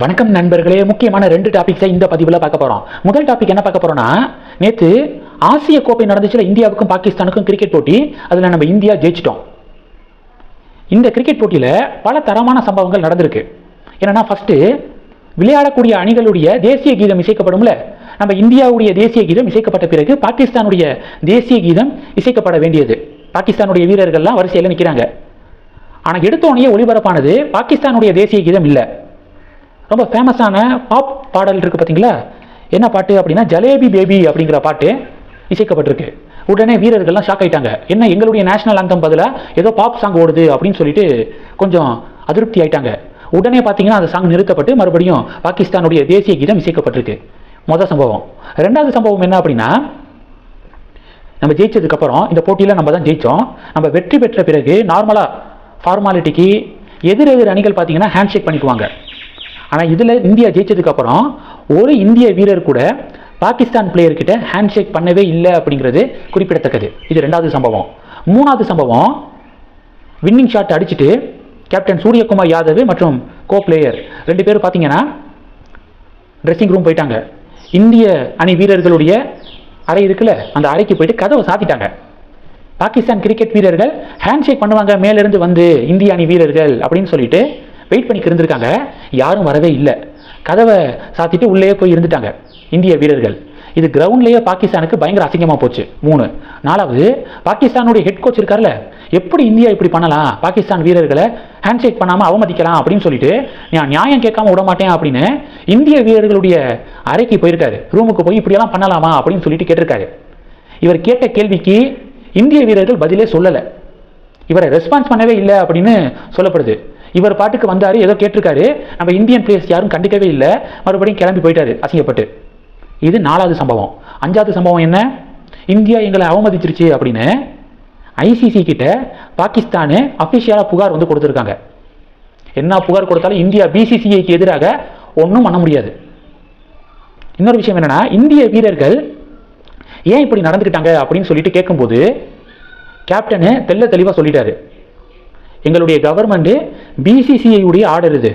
வணக்கம் நண்பர்களே. முக்கியமான ரெண்டு டாபிக்ஸை இந்த பதிவில் பார்க்க போகிறோம் முதல் டாபிக் என்ன பார்க்க போகிறோம்னா நேற்று ஆசிய கோப்பை நடந்துச்சுல இந்தியாவுக்கும் பாகிஸ்தானுக்கும் கிரிக்கெட் போட்டி. அதில் நம்ம இந்தியா ஜெயிச்சிட்டோம். இந்த கிரிக்கெட் போட்டியில் பல தரமான சம்பவங்கள் நடந்திருக்கு. என்னன்னா ஃபஸ்ட்டு விளையாடக்கூடிய அணிகளுடைய தேசிய கீதம் இசைக்கப்படும்ல? நம்ம இந்தியாவுடைய தேசிய கீதம் இசைக்கப்பட்ட பிறகு பாகிஸ்தானுடைய தேசிய கீதம் இசைக்கப்பட வேண்டியது. பாகிஸ்தானுடைய வீரர்கள்லாம் வரிசையில் நிற்கிறாங்க ஆனால் எடுத்தோடனே ஒளிபரப்பானது பாகிஸ்தானுடைய தேசிய கீதம் இல்லை. ரொம்ப ஃபேமஸான பாப் பாடல் இருக்குது பார்த்தீங்களா என்ன பாட்டு அப்படின்னா ஜலேபி பேபி அப்படிங்கிற பாட்டு இசைக்கப்பட்டிருக்கு. உடனே வீரர்கள்லாம் ஷாக் ஆயிட்டாங்க. என்ன எங்களுடைய நேஷனல் அந்தம் பதிலாக ஏதோ பாப் சாங் ஓடுது அப்படின்னு சொல்லிட்டு கொஞ்சம் அதிருப்தி ஆயிட்டாங்க. உடனே பார்த்தீங்கன்னா அந்த சாங் நிறுத்தப்பட்டு மறுபடியும் பாகிஸ்தானுடைய தேசிய கீதம் இசைக்கப்பட்டிருக்கு. மொதல் சம்பவம். ரெண்டாவது சம்பவம் என்ன அப்படின்னா நம்ம ஜெயிச்சதுக்கப்புறம் இந்த போட்டியில் நம்ம தான் ஜெயித்தோம் நம்ம வெற்றி பெற்ற பிறகு நார்மலாக ஃபார்மாலிட்டிக்கு எதிர் எதிர் அணிகள் பார்த்தீங்கன்னா ஹேண்ட்ஷேக் பண்ணிக்குவாங்க. ஆனால் இதில் இந்தியா ஜெயிச்சதுக்கப்புறம் ஒரு இந்திய வீரர் கூட பாகிஸ்தான் பிளேயர்கிட்ட ஹேண்ட் ஹேண்ட்ஷேக் பண்ணவே இல்லை அப்படிங்கிறது குறிப்பிடத்தக்கது. இது ரெண்டாவது சம்பவம். மூணாவது சம்பவம் வின்னிங் ஷாட் அடிச்சுட்டு கேப்டன் சூரியகுமார் யாதவ் மற்றும் கோ பிளேயர் ரெண்டு பேரும் பார்த்தீங்கன்னா ட்ரெஸ்ஸிங் ரூம் போயிட்டாங்க. இந்திய அணி வீரர்களுடைய அறை இருக்குல்ல அந்த அறைக்கு போயிட்டு கதவை சாத்திட்டாங்க. பாகிஸ்தான் கிரிக்கெட் வீரர்கள் ஹேண்ட்ஷேக் பண்ணுவாங்க மேலிருந்து வந்து இந்திய அணி வீரர்கள் அப்படின்னு சொல்லிட்டு வெயிட் பண்ணி இருந்திருக்காங்க யாரும் வரவே இல்லை. கதவை சாத்திட்டு உள்ளே போய் இருந்துட்டாங்க இந்திய வீரர்கள். இது கிரவுண்ட்லேயே பாகிஸ்தானுக்கு பயங்கர அசிங்கமாக போச்சு. மூணு. நாலாவது பாகிஸ்தானுடைய ஹெட் கோச் இருக்கார்ல. எப்படி இந்தியா இப்படி பண்ணலாம்? பாகிஸ்தான் வீரர்களை ஹேண்ட்ஷேக் பண்ணாமல் அவமதிக்கலாம் அப்படின்னு சொல்லிட்டு நான் நியாயம் கேட்காம விட மாட்டேன் அப்படின்னு இந்திய வீரர்களுடைய அறைக்கு போயிருக்காரு. ரூமுக்கு போய் இப்படியெல்லாம் பண்ணலாமா அப்படின்னு சொல்லிட்டு கேட்டிருக்காரு. இவர் கேட்ட கேள்விக்கு இந்திய வீரர்கள் பதிலே சொல்லலை. இவரை ரெஸ்பான்ஸ் பண்ணவே இல்லை அப்படின்னு சொல்லப்படுது. இவர் பாட்டுக்கு வந்தார் ஏதோ கேட்டிருக்காரு. நம்ம இந்தியன் பிளேயர்ஸ் யாரும் கண்டுக்கவே இல்லை. மறுபடியும் கிளம்பி போயிட்டாரு அசிங்கப்பட்டு. இது நாலாவது சம்பவம். அஞ்சாவது சம்பவம் என்ன? இந்தியா எங்களை அவமதிச்சிருச்சு அப்படின்னு ஐசிசி கிட்ட பாகிஸ்தானு அஃபிஷியலாக புகார் வந்து கொடுத்துருக்காங்க. என்ன புகார் கொடுத்தாலும் இந்தியா பிசிசிஐக்கு எதிராக ஒன்றும் பண்ண முடியாது. இன்னொரு விஷயம் என்னென்னா இந்திய வீரர்கள் ஏன் இப்படி நடந்துக்கிட்டாங்க அப்படின்னு சொல்லிட்டு கேட்கும்போது கேப்டனு தெல்ல தெளிவாக சொல்லிட்டாரு. எங்களுடைய கவர்மெண்ட்டு பிசிசிஐயுடைய ஆர்டர் இது.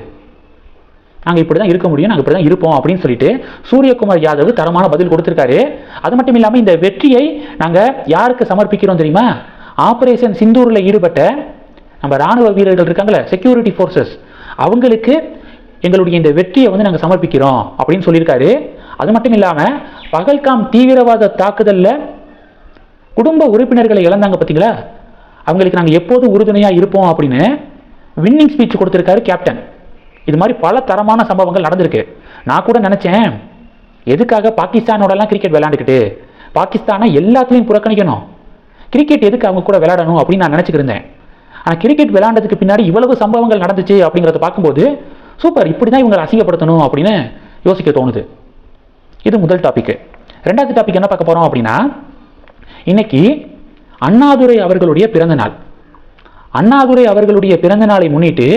நாங்கள் இப்படி தான் இருக்க முடியும் நாங்கள் இப்படி தான் இருப்போம் அப்படின்னு சொல்லிட்டு சூரியகுமார் யாதவ் தரமான பதில் கொடுத்துருக்காரு. அது மட்டும் இல்லாமல் இந்த வெற்றியை நாங்கள் யாருக்கு சமர்ப்பிக்கிறோம் தெரியுமா? ஆப்ரேஷன் சிந்தூரில் ஈடுபட்ட நம்ம ராணுவ வீரர்கள் இருக்காங்களே செக்யூரிட்டி ஃபோர்ஸஸ் அவங்களுக்கு எங்களுடைய இந்த வெற்றியை வந்து நாங்கள் சமர்ப்பிக்கிறோம் அப்படின்னு சொல்லியிருக்காரு. அது மட்டும் இல்லாமல் பகல்காம் தீவிரவாத தாக்குதலில் குடும்ப உறுப்பினர்களை இழந்தாங்க பார்த்தீங்களா அவங்களுக்கு நாங்கள் எப்போதும் உறுதுணையாக இருப்போம் அப்படின்னு வின்னிங் ஸ்பீச் கொடுத்துருக்காரு கேப்டன் இது மாதிரி பல தரமான சம்பவங்கள் நடந்திருக்கு. நான் கூட நினச்சேன் எதுக்காக பாகிஸ்தானோடலாம் கிரிக்கெட் விளையாண்டுக்கிட்டு பாகிஸ்தானை எல்லாத்துலேயும் புறக்கணிக்கணும். கிரிக்கெட் எதுக்கு அவங்க கூட விளையாடணும் அப்படின்னு நான் நினச்சிக்கிருந்தேன் ஆனால் கிரிக்கெட் விளையாண்டதுக்கு பின்னாடி இவ்வளவு சம்பவங்கள் நடந்துச்சு அப்படிங்கிறத பார்க்கும்போது சூப்பர் இப்படி தான் இவங்களை அசிங்கப்படுத்தணும் அப்படின்னு யோசிக்க தோணுது. இது முதல் டாபிக் ரெண்டாவது டாபிக் என்ன பார்க்க போகிறோம் அப்படின்னா இன்னைக்கு அண்ணாதுரை அவர்களுடைய பிறந்த நாள். அண்ணாதுரை அவர்களுடைய பிறந்த நாளை முன்னிட்டு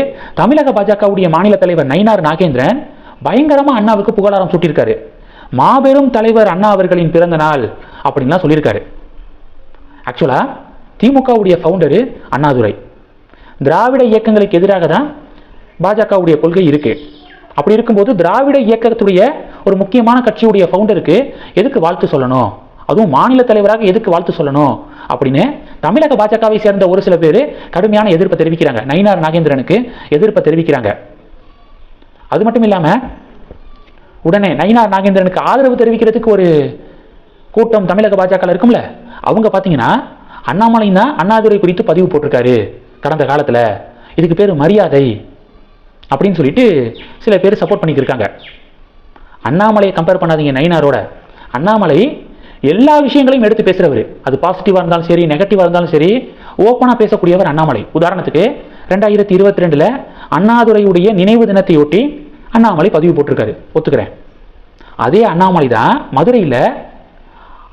தமிழக பாஜகவுடைய மாநில தலைவர் நயினார் நாகேந்திரன் பயங்கரமா அண்ணாவுக்கு புகழாரம் சூட்டியிருக்காரு. மாபெரும் தலைவர் அண்ணா அவர்களின் பிறந்த நாள் அப்படின்லாம் சொல்லியிருக்காரு. ஆக்சுவலா திமுகவுடைய ஃபவுண்டரு அண்ணாதுரை. திராவிட இயக்கங்களுக்கு எதிராக தான் பாஜகவுடைய கொள்கை இருக்கு. அப்படி இருக்கும்போது திராவிட இயக்கத்துடைய ஒரு முக்கியமான கட்சியுடைய ஃபவுண்டருக்கு எதுக்கு வாழ்த்து சொல்லணும்? அதுவும் மாநில தலைவராக எதுக்கு வாழ்த்து சொல்லணும்? அப்படின்னு தமிழக பாஜகவை சேர்ந்த ஒரு சில பேர் கடுமையான எதிர்ப்பை தெரிவிக்கிறாங்க. நயினார் நாகேந்திரனுக்கு எதிர்ப்பை தெரிவிக்கிறாங்க. அது மட்டும் இல்லாமல் உடனே நயினார் நாகேந்திரனுக்கு ஆதரவு தெரிவிக்கிறதுக்கு ஒரு கூட்டம் தமிழக பாஜக இருக்கும்ல? அவங்க பார்த்தீங்கன்னா அண்ணாமலை தான் அண்ணாதுரை குறித்து பதிவு போட்டிருக்காரு கடந்த காலத்தில். இதுக்கு பேர் மரியாதை அப்படின்னு சொல்லிட்டு சில பேர் சப்போர்ட் பண்ணிக்கிருக்காங்க அண்ணாமலையை கம்பேர் பண்ணாதீங்க நயினாரோட. அண்ணாமலை எல்லா விஷயங்களையும் எடுத்து பேசுகிறவர் அது பாசிட்டிவாக இருந்தாலும் சரி நெகட்டிவாக இருந்தாலும் சரி ஓப்பனாக பேசக்கூடியவர் அண்ணாமலை. உதாரணத்துக்கு ரெண்டாயிரத்தி இருபத்தி ரெண்டில் அண்ணாதுரையுடைய நினைவு தினத்தையொட்டி அண்ணாமலை பதிவு போட்டிருக்காரு. ஒத்துக்கிறேன். அதே அண்ணாமலை தான் மதுரையில்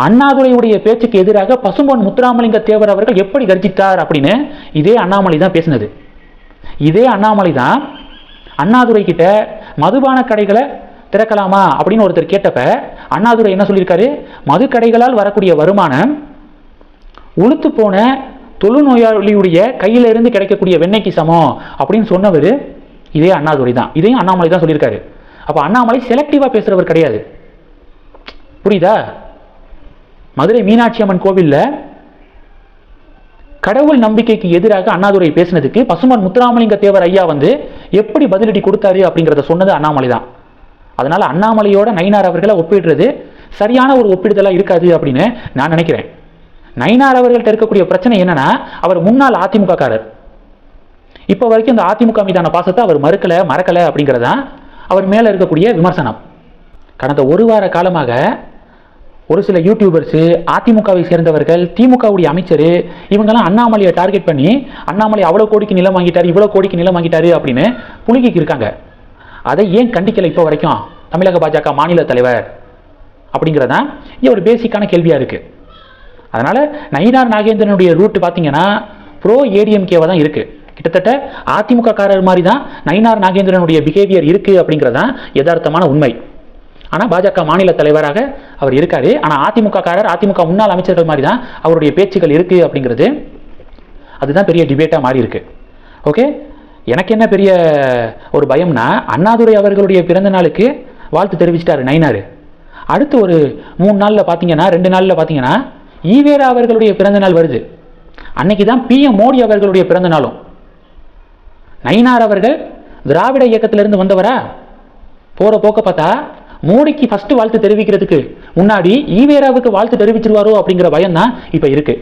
அண்ணாதுரையுடைய பேச்சுக்கு எதிராக பசும்பொன் முத்துராமலிங்க தேவர் அவர்கள் எப்படி கர்ஜித்தார் அப்படின்னு இதே அண்ணாமலை தான் பேசினது. இதே அண்ணாமலை தான் அண்ணாதுரை கிட்ட மதுபான கடைகளை திறக்கலாமா அப்படின்னு ஒருத்தர் கேட்டப்ப அண்ணாதுரை என்ன சொல்லியிருக்காரு? மது கடைகளால் வரக்கூடிய வருமானம் உளுத்து போன தொழுநோயாளியுடைய கையிலிருந்து கிடைக்கக்கூடிய வெண்ணெய்க்கு சமம் அப்படின்னு சொன்னவர் இதே அண்ணாதுரை தான். இதையும் அண்ணாமலை தான் சொல்லியிருக்காரு. அப்போ அண்ணாமலை செலக்டிவாக பேசுகிறவர் கிடையாது. புரியுதா? மதுரை மீனாட்சி அம்மன் கோவிலில் கடவுள் நம்பிக்கைக்கு எதிராக அண்ணாதுரை பேசினதுக்கு பசுமன் முத்துராமலிங்க தேவர் ஐயா வந்து எப்படி பதிலடி கொடுத்தாரு அப்படிங்கிறத சொன்னது அண்ணாமலை தான். அதனால் அண்ணாமலையோட நயினார் அவர்களை ஒப்பிடுறது சரியான ஒரு ஒப்பிடுதலாக இருக்காது அப்படின்னு நான் நினைக்கிறேன். நயினார் அவர்கள்ட்ட இருக்கக்கூடிய பிரச்சனை என்னன்னா அவர் முன்னாள் அதிமுககாரர் இப்போ வரைக்கும் இந்த அதிமுக மீதான பாசத்தை அவர் மறுக்கலை மறக்கல அப்படிங்கிறதான் அவர் மேலே இருக்கக்கூடிய விமர்சனம். கடந்த ஒரு வார காலமாக ஒரு சில யூடியூபர்ஸு அதிமுகவை சேர்ந்தவர்கள் திமுகவுடைய அமைச்சர் இவங்கெல்லாம் அண்ணாமலையை டார்கெட் பண்ணி அண்ணாமலை அவ்வளோ கோடிக்கு நிலம் வாங்கிட்டார் இவ்வளோ கோடிக்கு நிலம் வாங்கிட்டாரு அப்படின்னு புழுகிக்கு இருக்காங்க. அதை ஏன் கண்டிக்கல இப்போ வரைக்கும்? தமிழக பாஜக மாநில தலைவர் அப்படிங்கிறதான் இங்கே ஒரு பேசிக்கான கேள்வியாக இருக்குது அதனால் நயினார் நாகேந்திரனுடைய ரூட் பார்த்தீங்கன்னா ப்ரோ ஏடிஎம்கேவாக தான் இருக்குது கிட்டத்தட்ட அதிமுக காரர் மாதிரி தான் நயினார் நாகேந்திரனுடைய பிஹேவியர் இருக்குது அப்படிங்கிறது தான் யதார்த்தமான உண்மை. ஆனால் பாஜக மாநில தலைவராக அவர் இருக்கார். ஆனால் அதிமுக காரர் அதிமுக முன்னாள் அமைச்சர்கள் மாதிரி தான் அவருடைய பேச்சுகள் இருக்குது அப்படிங்கிறது. அதுதான் பெரிய டிபேட்டாக மாறி இருக்கு. ஓகே எனக்கு என்ன பெரிய ஒரு பயம்னா அண்ணாதுரை அவர்களுடைய பிறந்த நாளுக்கு வாழ்த்து தெரிவிச்சிட்டாரு நயினார். அடுத்து ஒரு மூணு நாளில் பார்த்தீங்கன்னா ரெண்டு நாளில் பார்த்தீங்கன்னா ஈவேரா அவர்களுடைய பிறந்த நாள் வருது. அன்னைக்கு தான் பிஎம் மோடி அவர்களுடைய பிறந்த நாளும். நயினார் அவர்கள் திராவிட இயக்கத்திலிருந்து வந்தவரா? போகிற போக்க பார்த்தா மோடிக்கு ஃபஸ்ட்டு வாழ்த்து தெரிவிக்கிறதுக்கு முன்னாடி ஈவேராவுக்கு வாழ்த்து தெரிவிச்சிருவாரோ அப்படிங்கிற பயம் தான் இப்போ இருக்குது